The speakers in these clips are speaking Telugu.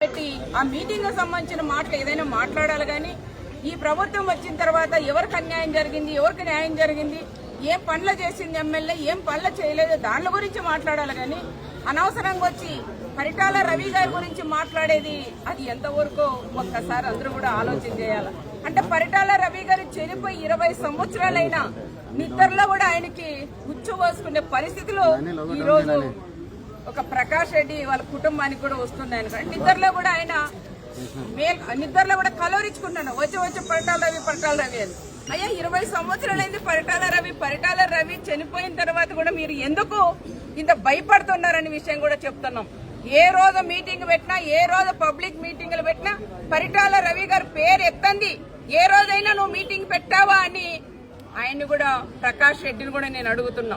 పెట్టి ఆ మీటింగ్ సంబంధించిన మాటలు ఏదైనా మాట్లాడాలి కానీ ఈ ప్రభుత్వం వచ్చిన తర్వాత ఎవరికి అన్యాయం జరిగింది ఎవరికి న్యాయం జరిగింది ఏం పనులు చేసింది ఎమ్మెల్యే ఏం పనులు చేయలేదు దాని గురించి మాట్లాడాలి కానీ అనవసరంగా వచ్చి పరిటాల రవి గారి గురించి మాట్లాడేది అది ఎంతవరకు ఒక్కసారి అందరూ కూడా ఆలోచన చేయాలి? అంటే పరిటాల రవి గారు చనిపోయి ఇరవై సంవత్సరాలైనా నిద్రలో కూడా ఆయనకి ఉచ్చు పోసుకునే పరిస్థితిలో ఈ రోజు ఒక ప్రకాష్ రెడ్డి వాళ్ళ కుటుంబానికి కూడా వస్తుంది ఆయన నిద్రలో కూడా ఆయన మేల్ నిద్రలో కూడా కలవరించుకున్నాను వచ్చి వచ్చి పరిటాల రవి పరిటాల రవి అని. అయ్యా ఇరవై సంవత్సరాలైంది పరిటాల రవి పరిటాల రవి చనిపోయిన తర్వాత కూడా మీరు ఎందుకు ఇంత భయపడుతున్నారనే విషయం కూడా చెప్తున్నాం. ఏ రోజు మీటింగ్ పెట్టినా ఏ రోజు పబ్లిక్ మీటింగ్లు పెట్టినా పరిటాల రవి గారి పేరు ఎత్తంది. ఏ రోజైనా నువ్వు మీటింగ్ పెట్టావా అని ఆయన్ని కూడా ప్రకాష్ రెడ్డిని కూడా నేను అడుగుతున్నా.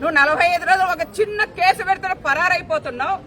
నువ్వు నలభై ఐదు రోజులు ఒక చిన్న కేసు పెడితే పరారైపోతున్నావు.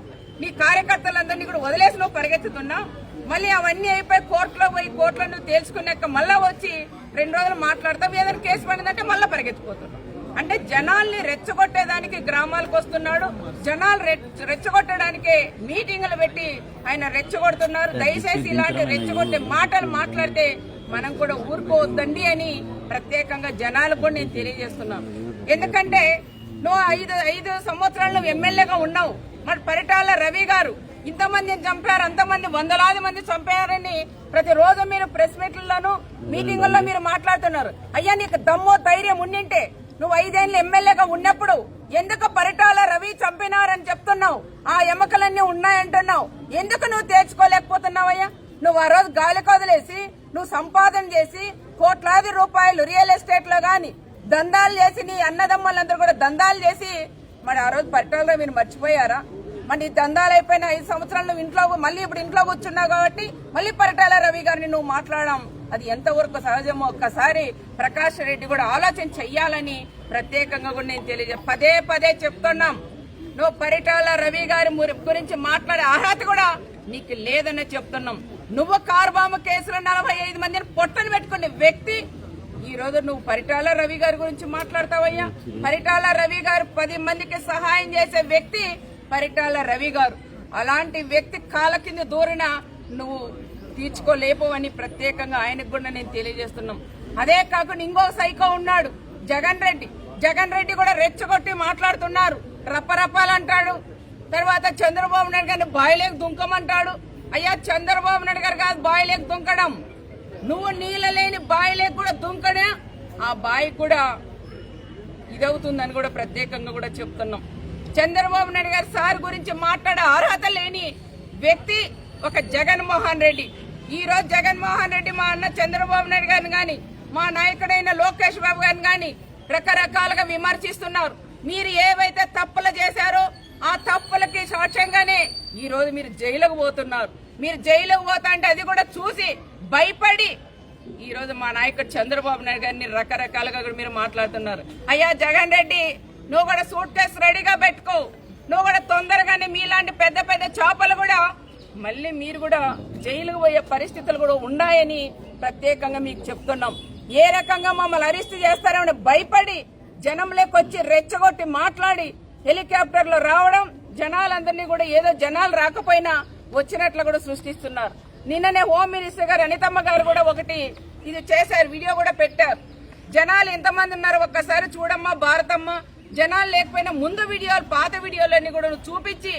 నీ కార్యకర్తలందరినీ కూడా వదిలేసి నువ్వు పరిగెత్తుతున్నావు. మళ్ళీ అవన్నీ అయిపోయి కోర్టులో పోయి కోర్టులో నువ్వు తేల్చుకున్నాక మళ్ళా వచ్చి రెండు రోజులు మాట్లాడతావు. ఏదైనా కేసు పడిందంటే మళ్ళీ పరిగెత్తిపోతున్నావు అంటే జనాల్ని రెచ్చగొట్టేదానికి గ్రామాలకు వస్తున్నాడు. జనాలు రెచ్చ- రెచ్చగొట్టడానికి మీటింగులు పెట్టి ఆయన రెచ్చగొడుతున్నారు. దయచేసి ఇలాంటి రెచ్చగొట్టే మాటలు మాట్లాడితే మనం కూడా ఊరుకోవద్దండి అని ప్రత్యేకంగా జనాలకు కూడా నేను తెలియజేస్తున్నాను. ఎందుకంటే నువ్వు ఐదు ఐదు సంవత్సరాలు నువ్వు ఎమ్మెల్యేగా ఉన్నావు. మరి పరిటాల రవి గారు ఇంతమందిని చంపారు అంతమంది వందలాది మంది చంపారని ప్రతిరోజు మీరు ప్రెస్ మీట్లలోను మీటింగుల్లో మీరు మాట్లాడుతున్నారు. అయ్యా నీకు దమ్మో ధైర్యం ఉండింటే నువ్వు ఐదేళ్ళు ఎమ్మెల్యేగా ఉన్నప్పుడు ఎందుకు పరిటాల రవి చంపినారని చెప్తున్నావు? ఆ ఎముకలన్నీ ఉన్నాయంటున్నావు. ఎందుకు నువ్వు తేల్చుకోలేకపోతున్నావయ్యా? నువ్వు ఆ రోజు గాలి కొదిలేసి నువ్వు సంపాదన చేసి కోట్లాది రూపాయలు రియల్ ఎస్టేట్లో గాని దందాలు చేసి నీ అన్నదమ్ములందరూ కూడా దందాలు చేసి మరి ఆ రోజు పరిటాలలో మీరు మర్చిపోయారా? మరి నీ దందాలు అయిపోయిన ఐదు సంవత్సరాలు నువ్వు ఇంట్లో మళ్ళీ ఇప్పుడు ఇంట్లో కూర్చున్నావు కాబట్టి మళ్ళీ పరిటాల రవి గారిని నువ్వు మాట్లాడడం అది ఎంతవరకు సహజమో? ఒక్కసారి ప్రకాష్ రెడ్డి కూడా ఆలోచన చెయ్యాలని ప్రత్యేకంగా కూడా నేను తెలియజే పదే పదే చెప్తున్నాం. నువ్వు పరిటాల రవి గారి గురించి మాట్లాడే అర్హత కూడా నీకు లేదని చెప్తున్నాం. నువ్వు కార్బామ కేసులో నలభై ఐదు మందిని పొట్టను పెట్టుకునే వ్యక్తి ఈ రోజు నువ్వు పరిటాల రవి గారి గురించి మాట్లాడతావయ్యా? పరిటాల రవి గారు పది మందికి సహాయం చేసే వ్యక్తి పరిటాల రవి గారు. అలాంటి వ్యక్తి కాల కింద దూరిన నువ్వు తీర్చుకోలేపవని ప్రత్యేకంగా ఆయనకు కూడా నేను తెలియజేస్తున్నాం. అదే కాకుండా ఇంకో సైకో ఉన్నాడు జగన్ రెడ్డి. జగన్ రెడ్డి కూడా రెచ్చగొట్టి మాట్లాడుతున్నారు. రప్పరప్పాలు అంటాడు. తర్వాత చంద్రబాబు నాయుడు గారిని బాయిలేకి దుంకమంటాడు. అయ్యా చంద్రబాబు నాయుడు గారు కాదు బాయిలేకి దుంకడం. నువ్వు నీళ్ళ లేని బాయిలే కూడా దుంకడా ఆ బాయి కూడా ఇదవుతుందని కూడా ప్రత్యేకంగా కూడా చెప్తున్నాం. చంద్రబాబు నాయుడు గారు సార్ గురించి మాట్లాడే అర్హత లేని వ్యక్తి ఒక జగన్మోహన్ రెడ్డి. ఈ రోజు జగన్మోహన్ రెడ్డి మా అన్న చంద్రబాబు నాయుడు గారిని కానీ మా నాయకుడైన లోకేష్ బాబు గారిని కానీ రకరకాలుగా విమర్శిస్తున్నారు. మీరు ఏవైతే తప్పులు చేశారో ఆ తప్పులకి సాక్ష్యంగానే ఈ రోజు మీరు జైలుకు పోతున్నారు. మీరు జైలుకు పోతా అంటే అది కూడా చూసి భయపడి ఈరోజు మా నాయకుడు చంద్రబాబు నాయుడు గారిని రకరకాలుగా కూడా మీరు మాట్లాడుతున్నారు. అయ్యా జగన్ రెడ్డి నువ్వు కూడా సూట్ కేసు రెడీగా పెట్టుకో. నువ్వు కూడా తొందరగానే మీలాంటి పెద్ద పెద్ద చేపలు కూడా మళ్ళీ మీరు కూడా జైలుకు పోయే పరిస్థితులు కూడా ఉన్నాయని ప్రత్యేకంగా మీకు చెప్తున్నాం. ఏ రకంగా మమ్మల్ని అరెస్ట్ చేస్తారని భయపడి జనంలోకి వచ్చి రెచ్చగొట్టి మాట్లాడి హెలికాప్టర్లో రావడం జనాలందరినీ కూడా ఏదో జనాలు రాకపోయినా వచ్చినట్లు కూడా సృష్టిస్తున్నారు. నిన్ననే హోమ్ మినిస్టర్ గారు అనితమ్మ గారు కూడా ఒకటి ఇది చేశారు వీడియో కూడా పెట్టారు. జనాలు ఎంతమంది ఉన్నారు ఒక్కసారి చూడమ్మా భారతమ్మ. జనాలు లేకపోయినా ముందు వీడియోలు పాత వీడియోలన్నీ కూడా నువ్వు చూపించి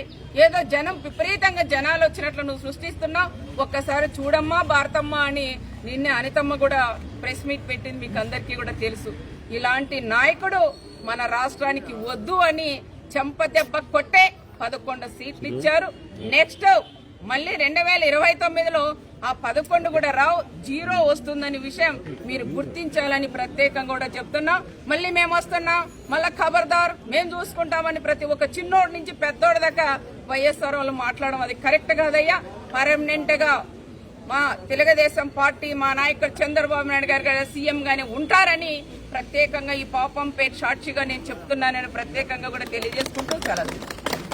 ఏదో జనం విపరీతంగా జనాలు వచ్చినట్లు నువ్వు సృష్టిస్తున్నావు. ఒక్కసారి చూడమ్మా భారతమ్మ అని నిన్నే అనితమ్మ కూడా ప్రెస్ మీట్ పెట్టింది మీకు అందరికీ కూడా తెలుసు. ఇలాంటి నాయకుడు మన రాష్ట్రానికి వద్దు అని చెంప దెబ్బ కొట్టే పదకొండు సీట్లు ఇచ్చారు. నెక్స్ట్ మళ్ళీ రెండు వేల ఇరవై తొమ్మిదిలో ఆ పదకొండు కూడా రావు జీరో వస్తుందని విషయం మీరు గుర్తించాలని ప్రత్యేకంగా కూడా చెప్తున్నాం. మళ్ళీ మేము వస్తున్నాం. మళ్ళీ ఖబర్దార్ మేము చూసుకుంటామని ప్రతి ఒక్క చిన్నోడి నుంచి పెద్దోడి దాకా వైఎస్ఆర్ వాళ్ళు మాట్లాడడం అది కరెక్ట్ కాదయ్యా. పర్మనెంట్గా మా తెలుగుదేశం పార్టీ మా నాయకుడు చంద్రబాబు నాయుడు గారు గారు సీఎం గానే ఉంటారని ప్రత్యేకంగా ఈ పాపం పేరు సాక్షిగా నేను చెప్తున్నానని ప్రత్యేకంగా కూడా తెలియజేసుకుంటూ చాలా